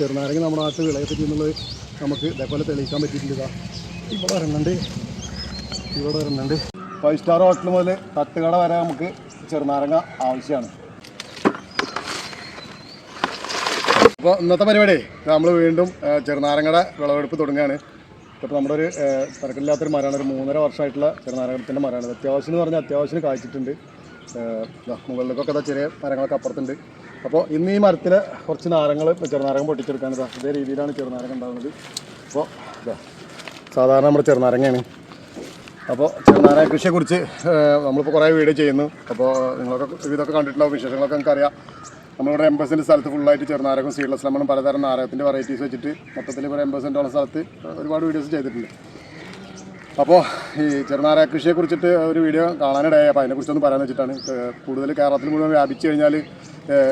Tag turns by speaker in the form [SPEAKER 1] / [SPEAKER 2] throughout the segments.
[SPEAKER 1] ചെറുനാരങ്ങ നമ്മുടെ നാട്ടിൽ വിളയെ പറ്റി എന്നുള്ളത് നമുക്ക് ഇതേപോലെ തെളിയിക്കാൻ പറ്റിയിട്ടില്ല. ഇവിടെ വരുന്നുണ്ട് ഇവിടെ വരുന്നുണ്ട് ഫൈവ് സ്റ്റാർ ഹോട്ടൽ മുതൽ തട്ടുകട വരെ നമുക്ക് ചെറുനാരങ്ങ ആവശ്യമാണ്. അപ്പോൾ ഇന്നത്തെ പരിപാടി നമ്മൾ വീണ്ടും ചെറുനാരങ്ങയുടെ വിളവെടുപ്പ് തുടങ്ങുകയാണ്. ഇപ്പോൾ നമ്മുടെ ഒരു തിരക്കില്ലാത്തൊരു മരമാണ്. ഒരു മൂന്നര വർഷമായിട്ടുള്ള ചെറുനാരകത്തിന്റെ മരമാണ്. അത്യാവശ്യം എന്ന് പറഞ്ഞാൽ അത്യാവശ്യം കായ്ച്ചിട്ടുണ്ട്. മുകളിലേക്കൊക്കെ ചെറിയ മരങ്ങളൊക്കെ അപ്പുറത്തുണ്ട്. അപ്പോൾ ഇന്ന് ഈ മരത്തിൽ കുറച്ച് നാരങ്ങൾ ചെറുനാരങ്ങൾ പൊട്ടിച്ചെടുക്കാൻ ഇതാ രീതിയിലാണ് ചെറുനാരങ്ങ ഉണ്ടാകുന്നത് അപ്പോൾ സാധാരണ നമ്മുടെ ചെറുനാരങ്ങയാണ്. അപ്പോൾ ചെറുനാരങ്ങ കൃഷിയെക്കുറിച്ച് നമ്മളിപ്പോൾ കുറേ വീഡിയോ ചെയ്യുന്നു. അപ്പോൾ നിങ്ങളൊക്കെ ഇതൊക്കെ കണ്ടിട്ടുണ്ടാവും വിശേഷങ്ങളൊക്കെ നമുക്കറിയാം. നമ്മളിവിടെ എൺപത് സ്ഥലത്ത് ഫുള്ളായിട്ട് ചെറുനാരകം സീഡ്ലെസ് ലെമണും പലതരം നാരകത്തിന്റെ വെറൈറ്റീസ് വെച്ചിട്ട് മൊത്തത്തിൽ ഇവിടെ എൺപത് സെന്റോളം സ്ഥലത്ത് ഒരുപാട് വീഡിയോസ് ചെയ്തിട്ടുണ്ട്. അപ്പോൾ ഈ ചെറുനാരക കൃഷിയെക്കുറിച്ചിട്ട് ഒരു വീഡിയോ കാണാനിടയായി. അപ്പോൾ അതിനെക്കുറിച്ചൊന്ന് പറയാൻ വെച്ചിട്ടാണ്. കൂടുതൽ കേരളത്തിൽ മുഴുവൻ വ്യാപിച്ചു കഴിഞ്ഞാൽ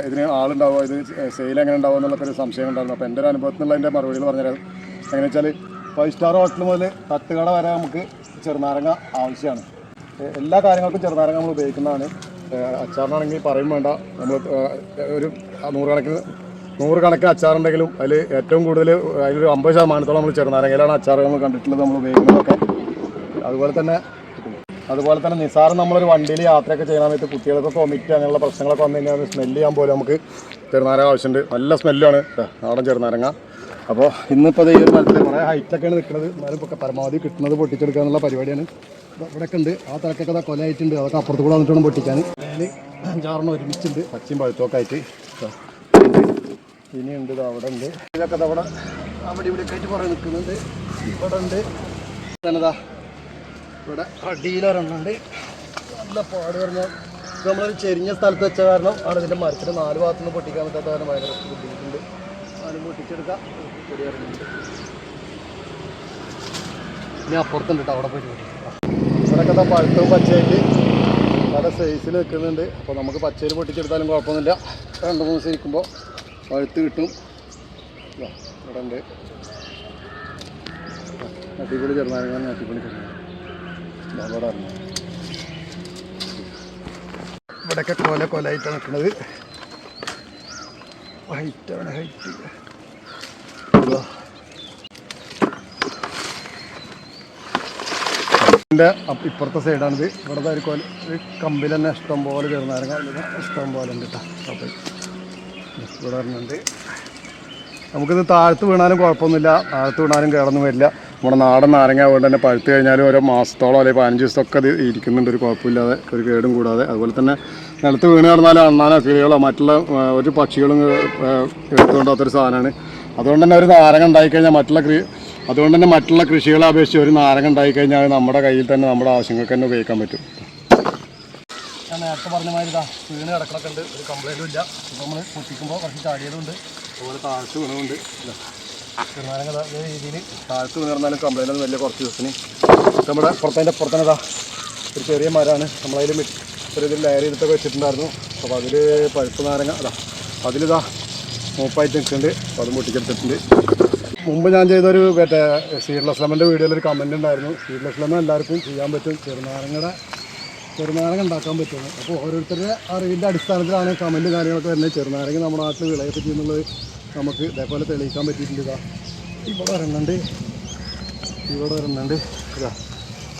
[SPEAKER 1] ഇതിന് ആളുണ്ടാവുമോ ഇത് സെയിൽ എങ്ങനെ ഉണ്ടാവുമോ എന്നുള്ള ഒരു സംശയം ഉണ്ടായിരുന്നു. അപ്പോൾ എന്റെ ഒരു അനുഭവത്തിൽ നിന്നുള്ള എന്റെ മറുപടികൾ പറഞ്ഞുതരാം എങ്ങനെ വെച്ചാൽ ഫൈവ് സ്റ്റാർ ഹോട്ടൽ മുതൽ തട്ടുകട വരെ നമുക്ക് ചെറുനാരങ്ങ ആവശ്യമാണ്. എല്ലാ കാര്യങ്ങൾക്കും ചെറുനാരങ്ങ നമ്മൾ ഉപയോഗിക്കുന്നതാണ്. അച്ചാറിനാണെങ്കിൽ പറയും വേണ്ട. നമ്മൾ ഒരു നൂറുകണക്കിന് നൂറുകണക്കിന് അച്ചാറുണ്ടെങ്കിലും അതിൽ ഏറ്റവും കൂടുതൽ അതിലൊരു അമ്പത് ശതമാനത്തോളം നമ്മൾ ചെറുനാരങ്ങയിലാണ് അച്ചാറുകൾ കണ്ടിട്ടുള്ളത് നമ്മൾ ഉപയോഗിക്കുന്നതൊക്കെ. അതുപോലെ തന്നെ അതുപോലെ തന്നെ നിസാരം നമ്മളൊരു വണ്ടിയിൽ യാത്രയൊക്കെ ചെയ്യുന്ന സമയത്ത് കുട്ടികൾക്ക് വൊമിറ്റ് അങ്ങനെയുള്ള പ്രശ്നങ്ങളൊക്കെ വന്നു കഴിഞ്ഞാൽ സ്മെല്ല് ചെയ്യാൻ പോലും നമുക്ക് ചെറുനാരങ്ങ ആവശ്യമുണ്ട്. നല്ല സ്മെല്ലാണ് നാടൻ ചെറുനാരങ്ങ. അപ്പോൾ ഇന്നിപ്പോൾ ഈ ഒരു മരത്തിൽ കുറേ ഹൈറ്റൊക്കെയാണ് നിൽക്കുന്നത് എന്നാലും പരമാവധി കിട്ടുന്നത് പൊട്ടിച്ചെടുക്കുക എന്നുള്ള പരിപാടിയാണ്. ഇവിടെ ഇവിടെയൊക്കെ ഉണ്ട്. ആ തിരക്കൊക്കെ അതാ കൊലയായിട്ടുണ്ട്. അതൊക്കെ അപ്പുറത്ത് കൂടെ വന്നിട്ട് വേണം പൊട്ടിക്കാൻ അഞ്ചാറെണ്ണം ഒരുമിച്ചുണ്ട്. പച്ചയും പഴുത്തൊക്കെ ആയിട്ട്. ഇനിയുണ്ട് ഇത് അവിടെ ഉണ്ട്. ഇതൊക്കെ അവിടെ അവിടെ ഇവിടെ ഒക്കെ ആയിട്ട് കുറേ നിൽക്കുന്നുണ്ട്. ഇവിടെ ഉണ്ട്. തന്നെതാ ഇവിടെ അടിയിലൊരെണ്ണുണ്ട് നല്ല പാട് പറഞ്ഞാൽ ഇത് നമ്മളൊരു ചെരിഞ്ഞ സ്ഥലത്ത് വെച്ച കാരണം അവിടെ ഇതിന്റെ മരത്തിന് നാല് ഭാഗത്തു നിന്ന് പൊട്ടിക്കാൻ പറ്റാത്ത കാരണം ഭയങ്കര ബുദ്ധിമുട്ടുണ്ട്. അതിന് പൊട്ടിച്ചെടുക്കാം. പൊടി ഇറങ്ങുന്നുണ്ട്. ഇനി അപ്പുറത്തുണ്ട് കേട്ടോ അവിടെ പോയി ഇവിടെയൊക്കെ ദാ പഴുത്തവും പച്ചയായിട്ട് പല സൈസിൽ വെക്കുന്നുണ്ട് അപ്പോൾ നമുക്ക് പച്ചയിൽ പൊട്ടിച്ചെടുത്താലും കുഴപ്പമൊന്നുമില്ല. രണ്ട് മൂന്ന് ദിവസം ഇരിക്കുമ്പോൾ പഴുത്ത് കിട്ടും. ഇവിടെ ഉണ്ട് അടിപൊളി ചെറുനാരങ്ങ അടിപൊളി ചെറുനാരങ്ങ. ഇവിടെയൊക്കെ കൊല കൊലായിട്ടാണ് നിൽക്കുന്നത്. ഹൈറ്റാണ് ഹൈറ്റ് അപ്പ- ഇപ്പുറത്തെ സൈഡാണിത് ഇവിടുത്തെ ഒരു കൊല ഒരു കമ്പിൽ തന്നെ ഇഷ്ടം പോലെ ഇതിന് ഇഷ്ടം പോലെ ഉണ്ട് കേട്ടോ അപ്പോൾ ഇവിടെ വരുന്നുണ്ട് നമുക്കിത് താഴത്ത് വീണാലും കുഴപ്പമൊന്നുമില്ല. താഴത്ത് വീണാലും കേടൊന്നും വരില്ല. നമ്മുടെ നാടൻ നാരങ്ങ അതുകൊണ്ട് തന്നെ പഴുത്ത് കഴിഞ്ഞാലും ഓരോ മാസത്തോളം അല്ലെങ്കിൽ പതിനഞ്ച് ദിവസമൊക്കെ ഇരിക്കുന്നുണ്ട്. ഒരു കുഴപ്പമില്ലാതെ ഒരു കേടും കൂടാതെ. അതുപോലെ തന്നെ നിലത്ത് വീണ് കിടന്നാലും അണ്ണാനോ കിളികളോ മറ്റുള്ള ഒരു പക്ഷികളും എടുത്തുകൊണ്ടാത്തൊരു സാധനമാണ്. അതുകൊണ്ട് തന്നെ ഒരു നാരങ്ങ ഉണ്ടായിക്കഴിഞ്ഞാൽ മറ്റുള്ള കൃ അതുകൊണ്ട് തന്നെ മറ്റുള്ള കൃഷികളെ അപേക്ഷിച്ച് ഒരു നാരങ്ങ ഉണ്ടായിക്കഴിഞ്ഞാൽ നമ്മുടെ കയ്യിൽ തന്നെ നമ്മുടെ ആവശ്യങ്ങൾക്ക് തന്നെ ഉപയോഗിക്കാൻ പറ്റും. ഞാൻ നേരത്തെ പറഞ്ഞ മാതിരി ഇതാ വീണ് കിടക്കണൊക്കെ ഉണ്ട്. ഒരു കംപ്ലൈന്റും ഇല്ല. ഇപ്പോൾ നമ്മൾ പൊട്ടിക്കുമ്പോൾ കുറച്ച് ചാടിയതുണ്ട് അതുപോലെ താഴ്ത്ത് വീണുണ്ട് ഇതാ. ഇതേ രീതിയിൽ താഴ്ത്ത് കംപ്ലൈന്റ് ഒന്നും വലിയ കുറച്ച് ദിവസത്തിന്. നമ്മുടെ പുറത്തതിന്റെ പുറത്തന്നെ ഇതാ ഒരു ചെറിയ മരമാണ്. നമ്മളതിൽ ഇതിൽ ലെയർ ചെയ്തിട്ടൊക്കെ വെച്ചിട്ടുണ്ടായിരുന്നു. അപ്പോൾ അതിൽ പഴുപ്പ് നാരങ്ങ അതാ അതിലിതാ മൂപ്പായിട്ട് നിൽക്കുന്നുണ്ട് അപ്പോൾ അത് പൊട്ടിക്കെടുത്തിട്ടുണ്ട്. മുമ്പ് ഞാൻ ചെയ്തൊരു മറ്റേ സീഡ്ലെസ് ലെമന്റെ വീഡിയോയിലൊരു ഒരു കമന്റ് ഉണ്ടായിരുന്നു. സീഡ്ലെസ് ലെമൻ എല്ലാവർക്കും ചെയ്യാൻ പറ്റും. ചെറുനാരങ്ങയുടെ ചെറുനാരങ്ങ ഉണ്ടാക്കാൻ പറ്റുന്നത് അപ്പോൾ ഓരോരുത്തരുടെ അറിവിന്റെ അടിസ്ഥാനത്തിലാണ് കമന്റ് കാര്യങ്ങളൊക്കെ വരുന്നത്. ചെറുനാരങ്ങ നമ്മുടെ നാട്ടിൽ വിളയെ പറ്റി എന്നുള്ളത് നമുക്ക് ഇതേപോലെ തെളിയിക്കാൻ പറ്റിയിട്ടുണ്ട് ഇവിടെ വരുന്നുണ്ട് ഇവിടെ വരുന്നുണ്ട് ഇതാ.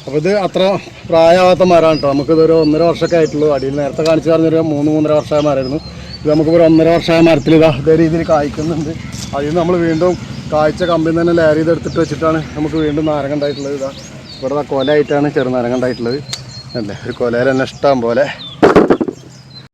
[SPEAKER 1] അപ്പോൾ ഇത് അത്ര പ്രായമാകാത്ത മരമാണ് കേട്ടോ. നമുക്കിതൊരു ഒന്നര വർഷമൊക്കെ ആയിട്ടുള്ളൂ. അടിയിൽ നേരത്തെ കാണിച്ചു പറഞ്ഞൊരു മൂന്ന് മൂന്നര വർഷമായ മരമായിരുന്നു. ഇത് നമുക്ക് ഒരു ഒന്നര വർഷമായ മരത്തിൽ ഇതാ ഇതേ രീതിയിൽ കായ്ക്കുന്നുണ്ട്. അതിൽ നമ്മൾ വീണ്ടും കായ്ച്ച കമ്പിൽ തന്നെ ലയർ ചെയ്ത് എടുത്തിട്ട് വെച്ചിട്ടാണ് നമുക്ക് വീണ്ടും നാരങ്ങ ഉണ്ടായിട്ടുള്ളത്. ഇതാ ഇവിടെ കൊലയായിട്ടാണ് ചെറുനാരങ്ങ ഉണ്ടായിട്ടുള്ളത്. അല്ലേ? ഒരു കൊലയിൽ തന്നെ ഇഷ്ടം പോലെ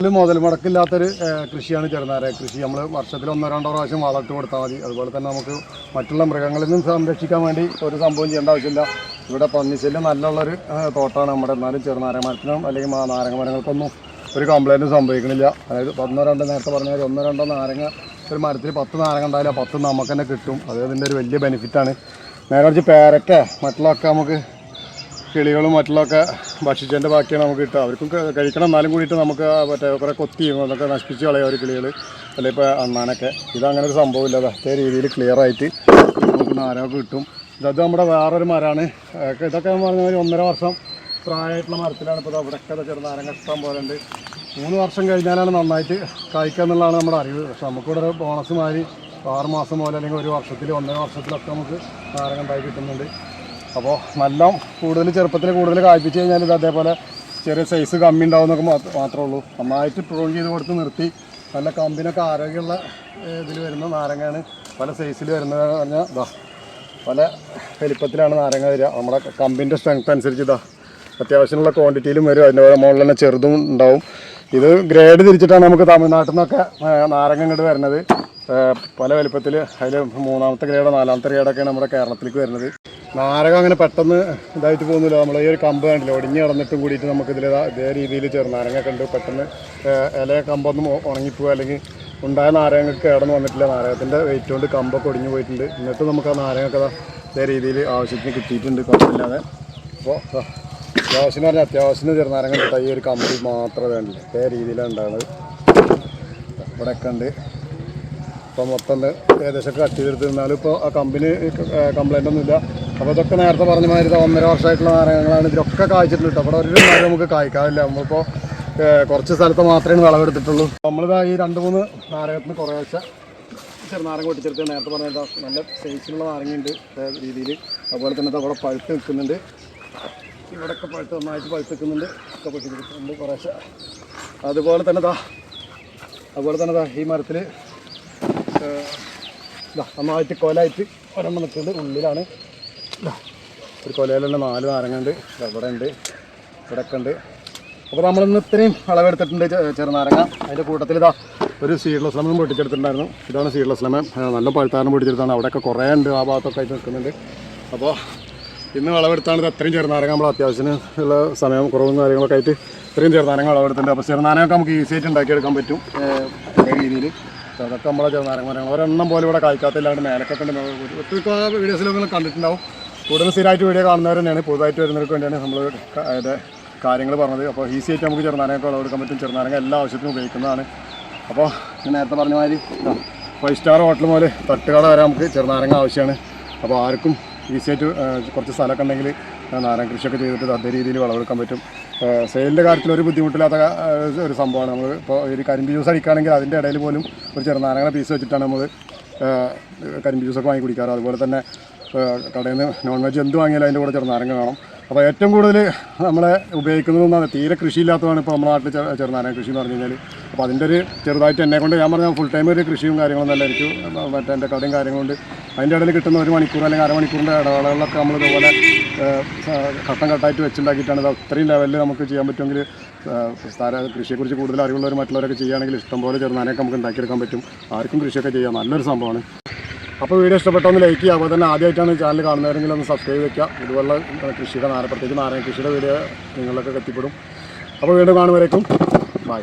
[SPEAKER 1] മുതൽ മുടക്കില്ലാത്തൊരു കൃഷിയാണ് ചെറുനാരായ കൃഷി. നമ്മൾ വർഷത്തിൽ ഒന്നോ രണ്ടോ പ്രാവശ്യം വളർത്തി കൊടുത്താൽ മതി. അതുപോലെ തന്നെ നമുക്ക് മറ്റുള്ള മൃഗങ്ങളിൽ നിന്നും സംരക്ഷിക്കാൻ വേണ്ടി ഒരു സംഭവം ചെയ്യേണ്ട ആവശ്യമില്ല. ഇവിടെ പന്നിശല്യം നല്ലുള്ളൊരു തോട്ടമാണ് നമ്മുടെ. എന്നാലും ചെറുനാരായ മരത്തിനും അല്ലെങ്കിൽ നാരങ്ങ മരങ്ങൾക്കൊന്നും ഒരു കംപ്ലൈന്റും സംഭവിക്കണില്ല. അതായത് ഒന്നോ രണ്ടോ നേരത്തെ പറഞ്ഞാൽ ഒന്നോ രണ്ടോ നാരങ്ങ ഒരു മരത്തിൽ പത്ത് നാരങ്ങ ഉണ്ടായാലും പത്ത് നമുക്ക് തന്നെ കിട്ടും. അത് അതിന്റെ ഒരു വലിയ ബെനിഫിറ്റാണ് നേരെ കുറച്ച് പേരക്ക മറ്റുള്ളതൊക്കെ നമുക്ക് കിളികളും മറ്റുള്ളതൊക്കെ ഭക്ഷിച്ചതിന്റെ ബാക്കിയാണ് നമുക്ക് കിട്ടുക. അവർക്കും കഴിക്കണം എന്നാലും കൂടിയിട്ട് നമുക്ക് മറ്റേ കുറേ കൊത്തിയും അതൊക്കെ നശിപ്പിച്ച് കളയും ഒരു കിളികൾ അല്ലെങ്കിൽ ഇപ്പോൾ അണ്ണാനൊക്കെ. ഇതങ്ങനെ ഒരു സംഭവമില്ല അത് രീതിയിൽ ക്ലിയർ ആയിട്ട് നമുക്ക് നാരമൊക്കെ കിട്ടും. ഇതത് നമ്മുടെ വേറൊരു മരമാണ് ഇതൊക്കെ എന്ന് പറഞ്ഞാൽ ഒന്നര വർഷം പ്രായമായിട്ടുള്ള മരത്തിലാണ് ഇപ്പോൾ ഇവിടെയൊക്കെ ചെറുനാരങ്ങ ഇഷ്ടം പോലെ ഉണ്ട്. മൂന്ന് വർഷം കഴിഞ്ഞാലാണ് നന്നായിട്ട് കായ്ക്കുക എന്നുള്ളതാണ് നമ്മുടെ അറിവ്. പക്ഷെ നമുക്കിവിടെ ഒരു ബോണസ് മാതിരി ആറ് മാസം പോലെ അല്ലെങ്കിൽ ഒരു വർഷത്തിൽ ഒന്നര വർഷത്തിലൊക്കെ നമുക്ക് നാരങ്ങ ഉണ്ടായി കിട്ടുന്നുണ്ട്. അപ്പോൾ നല്ല കൂടുതൽ ചെറുപ്പത്തിൽ കൂടുതൽ കായ്പ്പിച്ച് കഴിഞ്ഞാൽ ഇത് അതേപോലെ ചെറിയ സൈസ് കമ്മി ഉണ്ടാവുന്നൊക്കെ മാത്രമേ ഉള്ളൂ നന്നായിട്ട് പ്രൂൺ ചെയ്ത് കൊടുത്ത് നിർത്തി. നല്ല കമ്പിനൊക്കെ ആരോഗ്യമുള്ള ഇതിൽ വരുന്ന നാരങ്ങയാണ് പല സൈസിൽ വരുന്നത് പറഞ്ഞാൽ ഇതാ പല വലിപ്പത്തിലാണ് നാരങ്ങ വരിക. നമ്മുടെ കമ്പിന്റെ സ്ട്രെങ്ത് അനുസരിച്ച് ഇതാ അത്യാവശ്യമുള്ള ക്വാണ്ടിറ്റിയിലും വരും. അതിന്റെ മുകളിൽ തന്നെ ചെറുതും ഉണ്ടാവും. ഇത് ഗ്രേഡ് തിരിച്ചിട്ടാണ് നമുക്ക് തമിഴ്നാട്ടിൽ നിന്നൊക്കെ നാരങ്ങ ഇങ്ങോട്ട് വരുന്നത്. പല വലിപ്പത്തിൽ അതിൽ മൂന്നാമത്തെ ഗ്രേഡോ നാലാമത്തെ ഗ്രേഡൊക്കെയാണ് നമ്മുടെ കേരളത്തിലേക്ക് വരുന്നത്. നാരകം അങ്ങനെ പെട്ടെന്ന് ഇതായിട്ട് പോകുന്നില്ല. നമ്മൾ ഈ ഒരു കമ്പ് കണ്ടില്ല? ഒടിഞ്ഞ് കിടന്നിട്ടും കൂടിയിട്ട് നമുക്ക് ഇതിൽ ഇതേ രീതിയിൽ ചേർന്ന് നാരങ്ങ കണ്ടു പെട്ടെന്ന് ഇല കമ്പൊന്നും ഉണങ്ങിപ്പോവുക അല്ലെങ്കിൽ ഉണ്ടായ നാരങ്ങൾക്ക് കേടൊന്നും വന്നിട്ടില്ല. നാരകത്തിന്റെ വെയിറ്റ് കൊണ്ട് കമ്പൊക്കെ ഒടിഞ്ഞു പോയിട്ടുണ്ട്. എന്നിട്ട് നമുക്ക് ആ നാരങ്ങൊക്കെ ഇതേ രീതിയിൽ ആവശ്യത്തിന് കിട്ടിയിട്ടുണ്ട്. കുഴപ്പമില്ലാതെ. അപ്പോൾ അത്യാവശ്യം എന്ന് പറഞ്ഞാൽ അത്യാവശ്യത്തിന് ചെറുനാരങ്ങ കിട്ടാൻ ഈ ഒരു കമ്പി മാത്രമേ വേണ്ടില്ല ഇതേ രീതിയിലാണ് ഉണ്ടാകുന്നത് ഇവിടെയൊക്കെ ഉണ്ട്. ഇപ്പോൾ മൊത്തം ഏകദേശം കട്ട് ചെയ്തെടുത്തിരുന്നാലും ഇപ്പോൾ ആ കമ്പനി കംപ്ലൈന്റ് ഒന്നുമില്ല. അപ്പോൾ ഇതൊക്കെ നേരത്തെ പറഞ്ഞ മാതിരി ഒന്നര വർഷമായിട്ടുള്ള നാരകങ്ങളാണ്. ഇതിലൊക്കെ കായ്ച്ചിട്ടുണ്ട് അവിടെ ഒരു മരം നമുക്ക് കായ്ക്കാറില്ല. നമ്മളിപ്പോൾ കുറച്ച് സ്ഥലത്ത് മാത്രമേ വിളവെടുത്തിട്ടുള്ളൂ. നമ്മളിതാ ഈ രണ്ട് മൂന്ന് നാരകത്തിന് കുറേശ്ശെ ചെറുനാരങ്ങ പൊട്ടിച്ചെടുത്ത് നേരത്തെ പറഞ്ഞ നല്ല സൈസിലുള്ള നാരങ്ങയുണ്ട് രീതിയിൽ അതുപോലെ തന്നെ അവിടെ പഴുത്ത് നിൽക്കുന്നുണ്ട്. ഇവിടെയൊക്കെ പഴുത്ത് നന്നായിട്ട് പഴുത്ത് നിൽക്കുന്നുണ്ട്. ഒക്കെ പൊട്ടിച്ചെടുക്കുന്നുണ്ട് കുറേശ്ശെ. അതുപോലെ തന്നെ ദാ അതുപോലെ തന്നെ ദാ ഈ മരത്തിൽ നന്നായിട്ട് കൊലായിട്ട് ഒരെണ്ണം നിൽക്കുന്നുണ്ട്. ഉള്ളിലാണ് ഒരു കൊലയിലുള്ള നാല് നാരങ്ങുണ്ട് ഇവിടെ ഉണ്ട് ഇവിടെയൊക്കെ ഉണ്ട് അപ്പോൾ നമ്മളിന്ന് ഇത്രയും അളവെടുത്തിട്ടുണ്ട് ചെറുനാരങ്ങ. അതിന്റെ കൂട്ടത്തിൽ ഇതാ ഒരു സീഡ്ലെസ് ലെമൺ പൊട്ടിച്ചെടുത്തിട്ടുണ്ടായിരുന്നു. ഇതാണ് സീഡ്ലെസ് ലെമൺ നല്ല പഴുത്താരം പൊട്ടിച്ചെടുത്താണ്. അവിടെയൊക്കെ കുറേ ഉണ്ട് ആ ഭാഗത്തൊക്കെ ആയിട്ട് നിൽക്കുന്നുണ്ട്. അപ്പോൾ ഇന്ന് വിളവെടുത്താണ് ഇത് അത്രയും ചെറുനാരങ്ങ നമ്മൾ അത്യാവശ്യത്തിന് ഉള്ള സമയം കുറവും കാര്യങ്ങളൊക്കെ ആയിട്ട് ഇത്രയും ചെറുനാരങ്ങ വിളവെടുത്തിട്ടുണ്ട്. അപ്പോൾ ചെറുനാരങ്ങൊക്കെ നമുക്ക് ഈസി ആയിട്ട് ഉണ്ടാക്കിയെടുക്കാൻ പറ്റും രീതിയിൽ അതൊക്കെ നമ്മളെ ചെറുനാരങ്ങ മരങ്ങൾ. ഒരെണ്ണം പോലും ഇവിടെ കായ്ക്കാത്തില്ലാണ്ട് മേലൊക്കെ ഉണ്ട്. ഒത്തിരി വീഡിയോസിലൊക്കെ കണ്ടിട്ടുണ്ടാവും. കൂടുതൽ സ്ഥിരമായിട്ട് വീഡിയോ കാണുന്നവർ തന്നെയാണ് പുതുതായിട്ട് വരുന്നവർക്ക് വേണ്ടിയാണ് നമ്മൾ കാര്യങ്ങൾ പറഞ്ഞത്. അപ്പോൾ ഈസി ആയിട്ട് നമുക്ക് ചെറുനാരങ്ങ വിളവെടുക്കാൻ പറ്റും. ചെറുനാരങ്ങ എല്ലാ ആവശ്യത്തിനും ഉപയോഗിക്കുന്നതാണ്. അപ്പോൾ നേരത്തെ പറഞ്ഞ മാതിരി ഫൈവ് സ്റ്റാർ ഹോട്ടൽ മുതൽ തട്ടുകട വരെ നമുക്ക് ചെറുനാരങ്ങ ആവശ്യമാണ്. അപ്പോൾ ആർക്കും ഈസി ആയിട്ട് കുറച്ച് സ്ഥലമൊക്കെ ഉണ്ടെങ്കിൽ നാരങ്ങ കൃഷിയൊക്കെ ചെയ്തിട്ട് അതേ രീതിയിൽ വിളവെടുക്കാൻ പറ്റും. സെയിലിന്റെ കാര്യത്തിൽ ഒരു ബുദ്ധിമുട്ടില്ലാത്ത ഒരു സംഭവമാണ്. നമ്മൾ ഇപ്പോൾ ഒരു കരിമ്പ് ജ്യൂസ് അടിക്കുകയാണെങ്കിൽ അതിന്റെ ഇടയിൽ പോലും ഒരു ചെറുനാരങ്ങ പീസ് വെച്ചിട്ടാണ് നമ്മൾ കരിമ്പ് ജ്യൂസൊക്കെ വാങ്ങി കുടിക്കാറ്. അതുപോലെ തന്നെ കടയിൽ നിന്ന് നോൺ വെജ് എന്ത് വാങ്ങിയാലും അതിന്റെ കൂടെ ചെറുനാരങ്ങ കാണും അപ്പോൾ ഏറ്റവും കൂടുതൽ നമ്മളെ ഉപയോഗിക്കുന്നതെന്നാണ് തീരെ കൃഷിയില്ലാത്തതാണ് ഇപ്പോൾ നമ്മുടെ നാട്ടിൽ ചെറുനാരങ്ങ കൃഷി എന്ന് പറഞ്ഞു കഴിഞ്ഞാൽ അപ്പോൾ അതിന്റെ ഒരു ചെറുതായിട്ട് എന്നെ കൊണ്ട് ഞാൻ പറഞ്ഞ ഫുൾ ടൈം ഒരു കൃഷിയും കാര്യങ്ങളൊന്നും അല്ല എനിക്ക് മറ്റേ എന്റെ കടയും കാര്യങ്ങളുണ്ട് അതിന്റെ ഇടയിൽ കിട്ടുന്ന ഒരു മണിക്കൂർ അല്ലെങ്കിൽ അരമണിക്കൂറിന്റെ ഇടവേളകളിലൊക്കെ നമ്മൾ ഇതുപോലെ ഘട്ടം ഘട്ടമായിട്ട് വെച്ചുണ്ടാക്കിയിട്ടാണ് ഇത് അത്രയും ലെവലിൽ നമുക്ക് ചെയ്യാൻ പറ്റുമെങ്കിൽ സ്ഥല കൃഷിയെക്കുറിച്ച് കൂടുതൽ അറിവുള്ളവർ മറ്റുള്ളവരൊക്കെ ചെയ്യുകയാണെങ്കിൽ ഇഷ്ടംപോലെ ചെറുനാരൊക്കെ നമുക്ക് ഉണ്ടാക്കിയെടുക്കാൻ പറ്റും. ആർക്കും കൃഷിയൊക്കെ ചെയ്യാം. നല്ലൊരു സംഭവമാണ്. അപ്പോൾ വീഡിയോ ഇഷ്ടപ്പെട്ടൊന്ന് ലൈക്ക് ചെയ്യുക അപ്പോൾ തന്നെ ആദ്യമായിട്ടാണ് ചാനൽ കാണുന്നവരെങ്കിൽ ഒന്ന് സബ്സ്ക്രൈബ് വയ്ക്കുക ഇതുപോലെ കൃഷിയുടെ നാരപ്പുറത്തേക്ക് നാരായണ കൃഷിയുടെ വീഡിയോ നിങ്ങളിലൊക്കെ എത്തിപ്പെടും. അപ്പോൾ വീണ്ടും കാണുമ്പോഴേക്കും ബൈ